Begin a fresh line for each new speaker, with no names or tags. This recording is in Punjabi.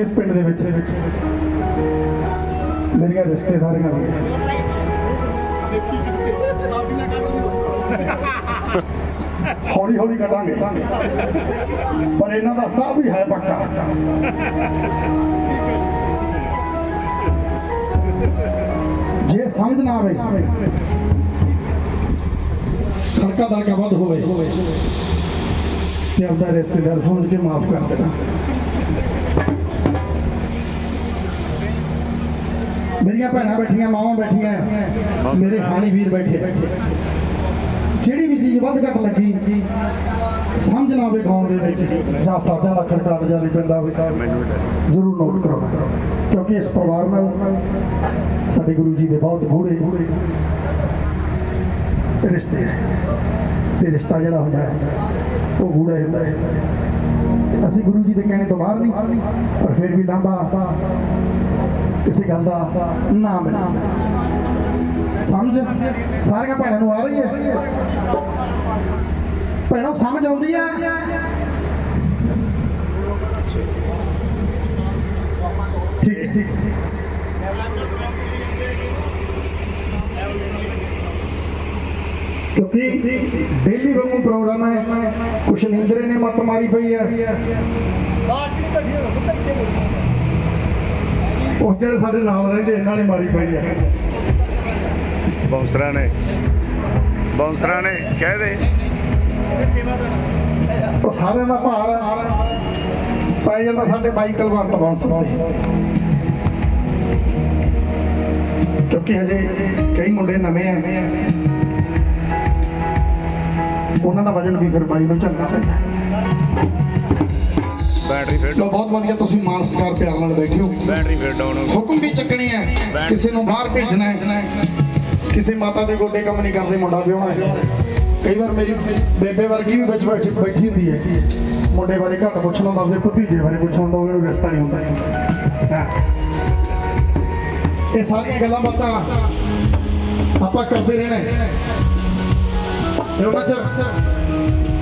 ਇਸ ਪਿੰਡ ਦੇ ਵਿੱਚ ਮੇਰੀਆਂ ਰਿਸ਼ਤੇਦਾਰੀਆਂ ਵੀ ਹੌਲੀ ਹੌਲੀ ਕੱਢਾਂਗੇ। ਪਰ ਇਹਨਾਂ ਦਾ ਸਾਹ ਵੀ ਹੈ ਪੱਕਾ। ਜੇ ਸਮਝ ਨਾ ਆਵੇ ਖੜਕਾ ਦੜਕਾ ਵੱਧ ਹੋਵੇ। ਤੇ ਆਪਦਾ ਰਿਸ਼ਤੇਦਾਰ ਸਮਝ ਕੇ ਮਾਫ ਕਰ ਦੇਣਾ। ਮੇਰੀਆਂ ਭੈਣਾਂ ਬੈਠੀਆਂ, ਮਾਵਾਂ ਬੈਠੀਆਂ, ਮੇਰੇ ਹਾਣੀ ਵੀਰ ਬੈਠੇ। ਜਿਹੜੀ ਵੀ ਚੀਜ਼ ਵੱਧ ਘੱਟ ਲੱਗੀ, ਸਮਝ ਨਾ ਆਵੇ ਗਾਉਣ ਦੇ ਵਿੱਚ, ਜਾਂ ਸਾਦਾ ਦਾ ਖੜਕਾ ਵਜਾਰੀ ਪੈਂਦਾ ਹੋਵੇ ਜ਼ਰੂਰ ਨੋਟ ਕਰੋ। ਕਿਉਂਕਿ ਇਸ ਪਰਿਵਾਰ ਨਾਲ ਸਾਡੇ ਗੁਰੂ ਜੀ ਦੇ ਬਹੁਤ ਗੂੜੇ ਰਿਸ਼ਤੇ ਤੇ ਰਿਸ਼ਤਾ ਜਿਹੜਾ ਹੁੰਦਾ ਉਹ ਗੂੜਾ ਹੁੰਦਾ ਹੈ। ਅਸੀਂ ਗੁਰੂ ਜੀ ਦੇ ਕਹਿਣੇ ਤੋਂ ਬਾਹਰ ਨਹੀਂ, ਪਰ ਫਿਰ ਵੀ ਲਾਂਬਾ ਕਿਸੇ ਗੱਲ ਦਾ ਨਾ ਮਿਲਾ ਸਮਝ? ਸਾਰੀਆਂ ਭੈਣਾਂ ਨੂੰ ਆ ਰਹੀ ਹੈ। ਭੈਣੋਂ, ਸਮਝ ਆਉਂਦੀ ਆ? ਠੀਕ ਠੀਕ। ਹੈ। ਕਿਉਂਕਿ ਡੇਲੀ ਵਾਂਗੂ ਪ੍ਰੋਗਰਾਮ ਹੈ। ਕੁਛ ਨੀਂਦਰੇ ਨੇ ਮੱਤ ਮਾਰੀ ਪਈ ਹੈ ਉਹ ਜਿਹੜੇ ਸਾਡੇ ਨਾਲ ਰਹਿੰਦੇ ਇਹਨਾਂ ਨੇ ਮਾਰੀ ਪਈ ਹੈ
ਬਾਉਂਸਰਾਂ ਨੇ। ਬਾਉਂਸਰਾਂ ਨੇ ਕਹਿ ਦੇ।
ਉਹ ਸਾਰਿਆਂ ਦਾ ਭਾਰ ਪੈ ਜਾਂਦਾ ਸਾਡੇ ਮਾਈਕਲ ਵਰਤ ਬੌਂਸ ਤੇ ਕਿਉਂਕਿ ਹਜੇ ਕਈ ਮੁੰਡੇ ਨਵੇਂ ਆਏ ਆ। ਉਹਨਾਂ ਦਾ ਵਜਨ ਵੀ ਫਿਰ ਬਾਈ ਨੂੰ ਝੱਲਣਾ ਚਾਹੀਦਾ।
ਬੈਟਰੀ ਫਿਰ
ਲੋ ਬਹੁਤ ਵਧੀਆ ਤੁਸੀਂ ਮਾਨ ਸਤਿਕਾਰ ਪਿਆਰ ਨਾਲ ਬੈਠੇ ਹੋ।
ਬੈਟਰੀ ਫਿਰ ਡਾਊਨ
ਹੁਕਮ ਵੀ ਚੱਕਣੇ ਆ। ਕਿਸੇ ਨੂੰ ਬਾਹਰ ਭੇਜਣਾ ਹੈ। ਕਿਸੇ ਮਾਤਾ ਦੇ ਗੋਡੇ ਕੰਮ ਨਹੀਂ ਕਰਦੇ ਮੁੰਡਾ ਵਿਆਹਣਾ ਹੈ। ਕਈ ਵਾਰ ਮੇਰੀ ਬੇਬੇ ਵਰਗੀ ਵੀ ਵਿੱਚ ਬੈਠੀ ਬੈਠੀ ਹੁੰਦੀ ਹੈ। ਮੁੰਡੇ ਬਾਰੇ ਘੱਟ ਪੁੱਛਣਾ ਦੱਸਦੇ ਭਤੀਜੇ ਬਾਰੇ ਪੁੱਛਣ ਦਾ ਉਹਨੂੰ ਰਿਸ਼ਤਾ ਨਹੀਂ ਹੁੰਦਾ। ਇਹ ਸਾਰੀਆਂ ਗੱਲਾਂ ਬਾਤਾਂ ਆਪਾਂ ਕਰਦੇ ਰਹਿਣਾ ਹੈ।